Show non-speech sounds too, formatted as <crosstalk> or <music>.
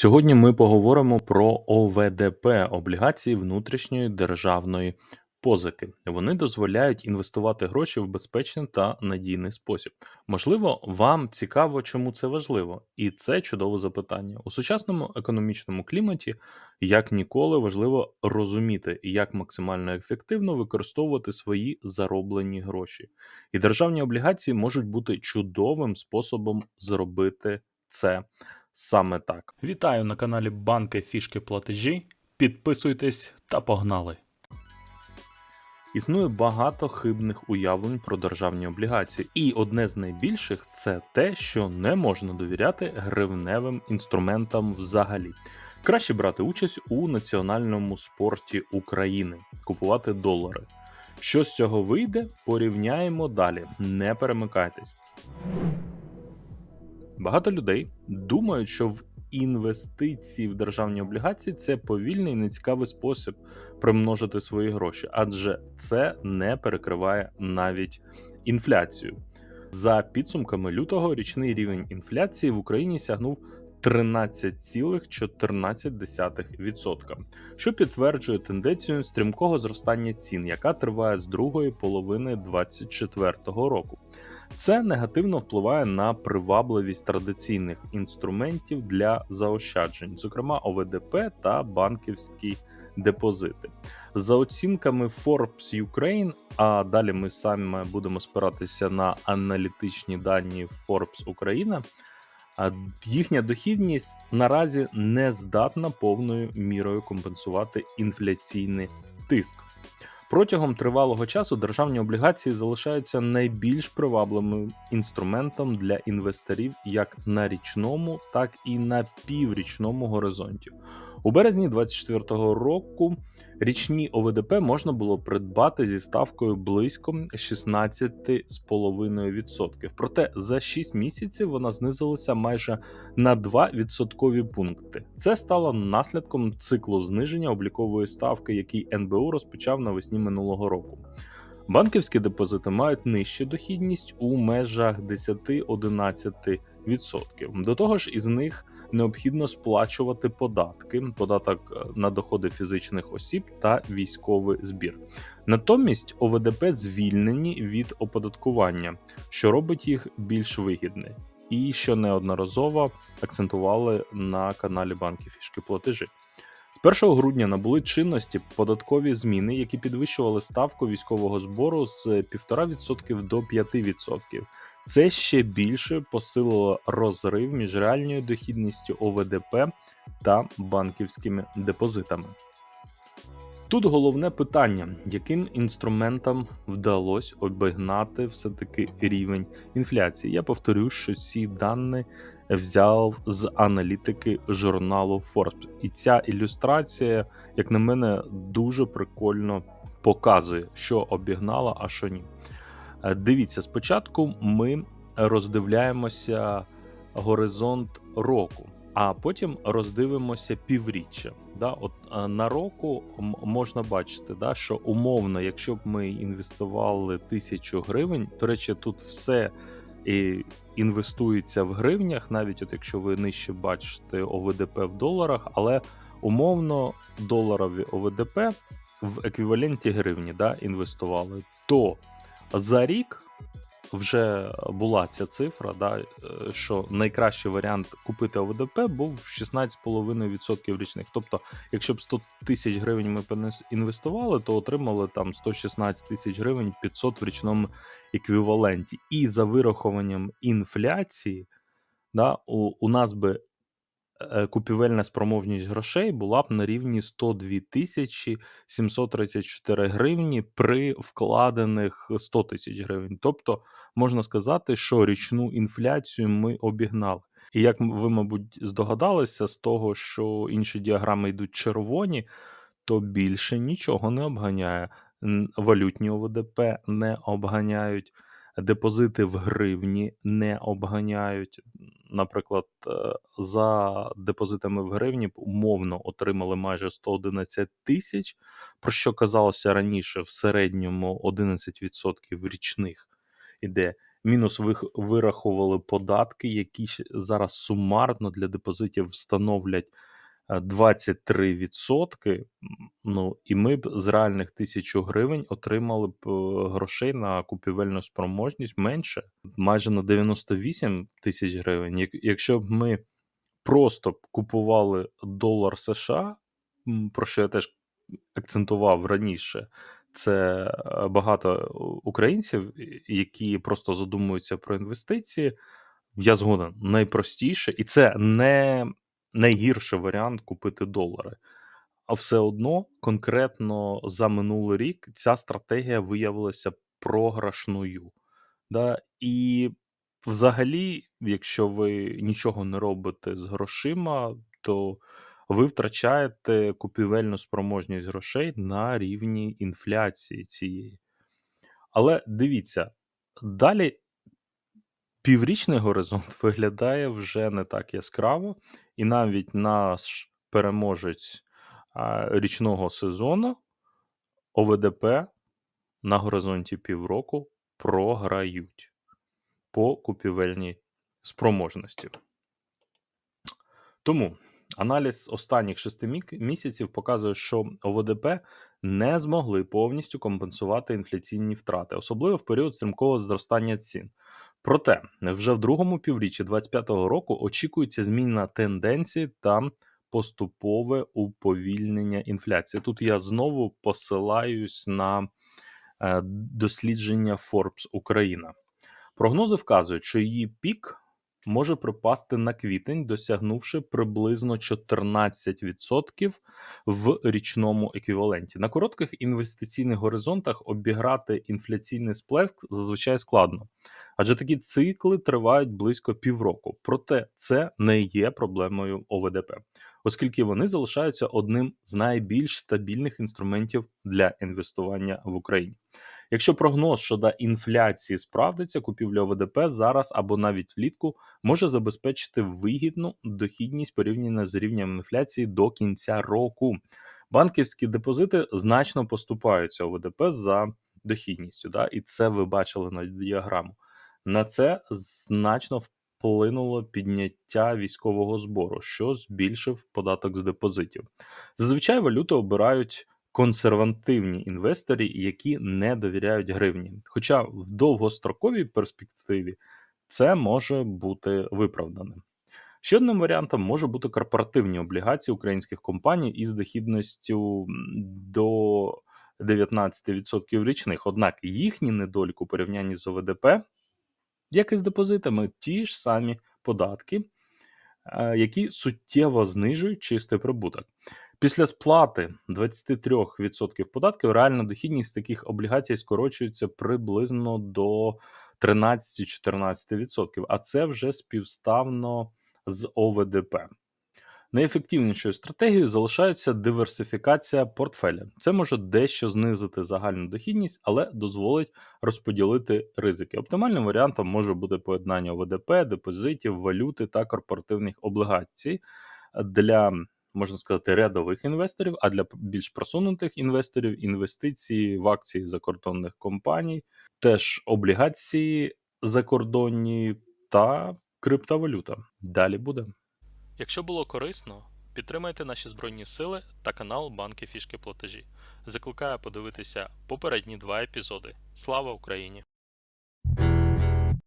Сьогодні ми поговоримо про ОВДП облігації внутрішньої державної позики. Вони дозволяють інвестувати гроші в безпечний та надійний спосіб. Можливо, вам цікаво, чому це важливо, і це чудове запитання. У сучасному економічному кліматі як ніколи важливо розуміти, як максимально ефективно використовувати свої зароблені гроші. І державні облігації можуть бути чудовим способом зробити це саме так. Вітаю на каналі Банки Фішки Платежі. Підписуйтесь та погнали! Існує багато хибних уявлень про державні облігації, і одне з найбільших це те, що не можна довіряти гривневим інструментам взагалі. Краще брати участь у національному спорті України, купувати долари. Що з цього вийде, порівняємо далі. Не перемикайтесь. Багато людей думають, що в інвестиції в державні облігації це повільний і нецікавий спосіб примножити свої гроші, адже це не перекриває навіть інфляцію. За підсумками лютого річний рівень інфляції в Україні сягнув 13,14%, що підтверджує тенденцію стрімкого зростання цін, яка триває з другої половини 2024 року. Це негативно впливає на привабливість традиційних інструментів для заощаджень, зокрема ОВДП та банківські депозити. За оцінками Forbes Ukraine, а далі ми самі будемо спиратися на аналітичні дані Forbes Україна. Їхня дохідність наразі не здатна повною мірою компенсувати інфляційний тиск. Протягом тривалого часу державні облігації залишаються найбільш привабливим інструментом для інвесторів як на річному, так і на піврічному горизонті. У березні 2024 року річні ОВДП можна було придбати зі ставкою близько 16,5%. Проте за 6 місяців вона знизилася майже на 2 відсоткові пункти. Це стало наслідком циклу зниження облікової ставки, який НБУ розпочав навесні минулого року. Банківські депозити мають нижчу дохідність у межах 10-11%. До того ж, із них необхідно сплачувати податки, податок е, на доходи фізичних осіб та військовий збір. Натомість ОВДП звільнені від оподаткування, що робить їх більш вигідними. І що неодноразово акцентували на каналі Банки Фішки платежі. З 1 грудня набули чинності податкові зміни, які підвищували ставку військового збору з 1,5% до 5%. Це ще більше посилило розрив між реальною дохідністю ОВДП та банківськими депозитами. Тут головне питання, яким інструментам вдалося обігнати все-таки рівень інфляції. Я повторю, що ці дані взяв з аналітики журналу Forbes. І ця ілюстрація, як на мене, дуже прикольно показує, що обігнала, а що ні. Е, дивіться, спочатку ми роздивляємося горизонт року, а потім роздивимося півріччя. Да? От е, На року можна бачити, да, що умовно, якщо б ми інвестували тисячу гривень, до речі, тут все і інвестується в гривнях, навіть от якщо ви нижче бачите ОВДП в доларах, але умовно доларові ОВДП в еквіваленті гривні да, інвестували, то за рік вже була ця цифра, да, е, що найкращий варіант купити ОВДП був 16,5% річних. Тобто, якщо б 100 тисяч гривень ми інвестували, то отримали там 116 тисяч гривень 500 в річному еквіваленті. І за вирахуванням інфляції, да, у, у нас би Е, купівельна спроможність грошей була б на рівні 102 тисячі 734 гривні при вкладених 100 тисяч гривень. Тобто можна сказати, що річну інфляцію ми обігнали. І як ви, мабуть, здогадалися з того, що інші діаграми йдуть червоні, то більше нічого не обганяє. Валютні ОВДП не обганяють депозити в гривні не обганяють. Наприклад, е, за депозитами в гривні умовно отримали майже 111 тисяч, про що казалося раніше в середньому 11% річних іде. Мінус вирахували податки, які зараз сумарно для депозитів становлять е, 23%. М, Ну, і ми б з реальних тисячу гривень отримали б е, грошей на купівельну спроможність менше, майже на 98 тисяч гривень. Якщо б ми просто купували долар США, про що я теж акцентував раніше, це е, багато українців, які просто задумуються про інвестиції. Я згоден, найпростіше, і це не найгірший варіант купити долари. А все одно, конкретно за минулий рік ця стратегія виявилася програшною. Да? І взагалі, якщо ви нічого не робите з грошима, то ви втрачаєте купівельну спроможність грошей на рівні інфляції цієї. Але дивіться, далі піврічний горизонт <laughs> виглядає вже не так яскраво, і навіть наш переможець а, річного сезону ОВДП на горизонті півроку програють по купівельній спроможності. Тому аналіз останніх шести місяців показує, що ОВДП не змогли повністю компенсувати інфляційні втрати, особливо в період стрімкого зростання цін. Проте вже в другому півріччі 2025 року очікується зміна тенденції та поступове уповільнення інфляції. Тут я знову посилаюсь на е, дослідження Forbes Україна. Прогнози вказують, що її пік може припасти на квітень, досягнувши приблизно 14% в річному еквіваленті. На коротких інвестиційних горизонтах обіграти інфляційний сплеск зазвичай складно, адже такі цикли тривають близько півроку. Проте це не є проблемою ОВДП, оскільки вони залишаються одним з найбільш стабільних інструментів для інвестування в Україні. Якщо прогноз щодо інфляції справдиться, купівля ОВДП зараз або навіть влітку може забезпечити вигідну дохідність порівняно з рівнем інфляції до кінця року. Банківські депозити значно поступаються ОВДП за дохідністю, да, і це ви бачили на діаграму. На це значно вплинуло підняття військового збору, що збільшив податок з депозитів. Зазвичай валюту обирають консервативні інвестори, які не довіряють гривні. Хоча в довгостроковій перспективі це може бути виправданим. Ще одним варіантом може бути корпоративні облігації українських компаній із дохідністю до 19% річних. Однак їхні недоліки у порівнянні з ОВДП, як і з депозитами, ті ж самі податки, е, які суттєво знижують чистий прибуток. Після сплати 23% податків реальна дохідність таких облігацій скорочується приблизно до 13-14%, а це вже співставно з ОВДП. Найефективнішою стратегією залишається диверсифікація портфеля. Це може дещо знизити загальну дохідність, але дозволить розподілити ризики. Оптимальним варіантом може бути поєднання ОВДП, депозитів, валюти та корпоративних облігацій для можна сказати, рядових інвесторів, а для більш просунутих інвесторів інвестиції в акції закордонних компаній, теж облігації закордонні та криптовалюта. Далі буде. Якщо було корисно, підтримайте наші збройні сили та канал Банки Фішки Платежі. Закликаю подивитися попередні два епізоди. Слава Україні!